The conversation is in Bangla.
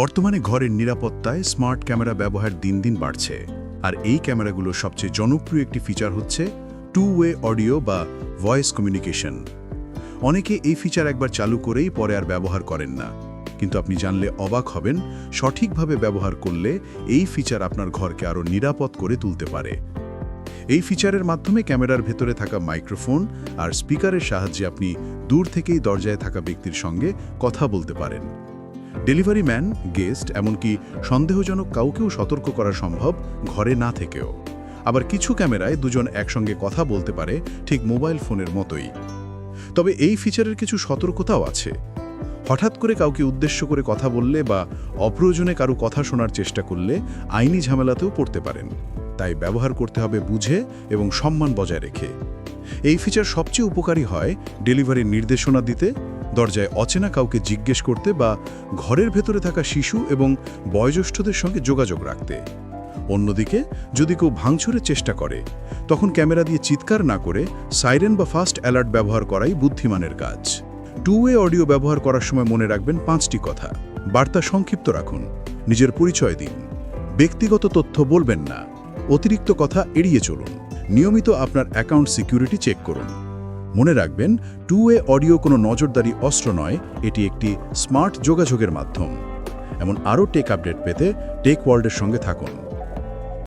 বর্তমানে ঘরের নিরাপত্তায় স্মার্ট ক্যামেরা ব্যবহার দিন দিন বাড়ছে। আর এই ক্যামেরাগুলোর সবচেয়ে জনপ্রিয় একটি ফিচার হচ্ছে টু ওয়ে অডিও বা ভয়েস কমিউনিকেশন অনেকে এই ফিচার একবার চালু করেই পরে আর ব্যবহার করেন না। কিন্তু আপনি জানলে অবাক হবেন সঠিকভাবে ব্যবহার করলে এই ফিচার আপনার ঘরকে আরও নিরাপদ করে তুলতে পারে। এই ফিচারের মাধ্যমে ক্যামেরার ভেতরে থাকা মাইক্রোফোন আর স্পিকারের সাহায্যে আপনি দূর থেকেই দরজায় থাকা ব্যক্তির সঙ্গে কথা বলতে পারেন। ডেলিভারি ম্যান, গেস্ট, এমনকি সন্দেহজনক কাউকেও সতর্ক করা সম্ভব ঘরে না থেকেও। আবার কিছু ক্যামেরায় দুজন একসঙ্গে কথা বলতে পারে ঠিক মোবাইল ফোনের মতোই। তবে এই ফিচারের কিছু সতর্কতাও আছে। হঠাৎ করে কাউকে উদ্দেশ্য করে কথা বললে বা অপ্রয়োজনে কারও কথা শোনার চেষ্টা করলে আইনি ঝামেলাতেও পড়তে পারেন। তাই ব্যবহার করতে হবে বুঝে এবং সম্মান বজায় রেখে। এই ফিচার সবচেয়ে উপকারী হয় ডেলিভারির নির্দেশনা দিতে দরজায় অচেনা কাউকে জিজ্ঞেস করতে বা ঘরের ভেতরে থাকা শিশু এবং বয়োজ্যেষ্ঠদের সঙ্গে যোগাযোগ রাখতে। অন্যদিকে, যদি কেউ ভাঙচুরের চেষ্টা করে, তখন ক্যামেরা দিয়ে চিৎকার না করে সাইরেন বা ফাস্ট অ্যালার্ট ব্যবহার করাই বুদ্ধিমানের কাজ। টু ওয়ে অডিও ব্যবহার করার সময় মনে রাখবেন পাঁচটি কথা। বার্তা সংক্ষিপ্ত রাখুন। নিজের পরিচয় দিন। ব্যক্তিগত তথ্য বলবেন না। অতিরিক্ত কথা এড়িয়ে চলুন। নিয়মিত আপনার অ্যাকাউন্ট সিকিউরিটি চেক করুন। মনে রাখবেন টু ওয়ে অডিও কোনো নজরদারি অস্ত্র নয়, এটি একটি স্মার্ট যোগাযোগের মাধ্যম। এমন আরও টেক আপডেট পেতে টেক ওয়ার্ল্ডের সঙ্গে থাকুন।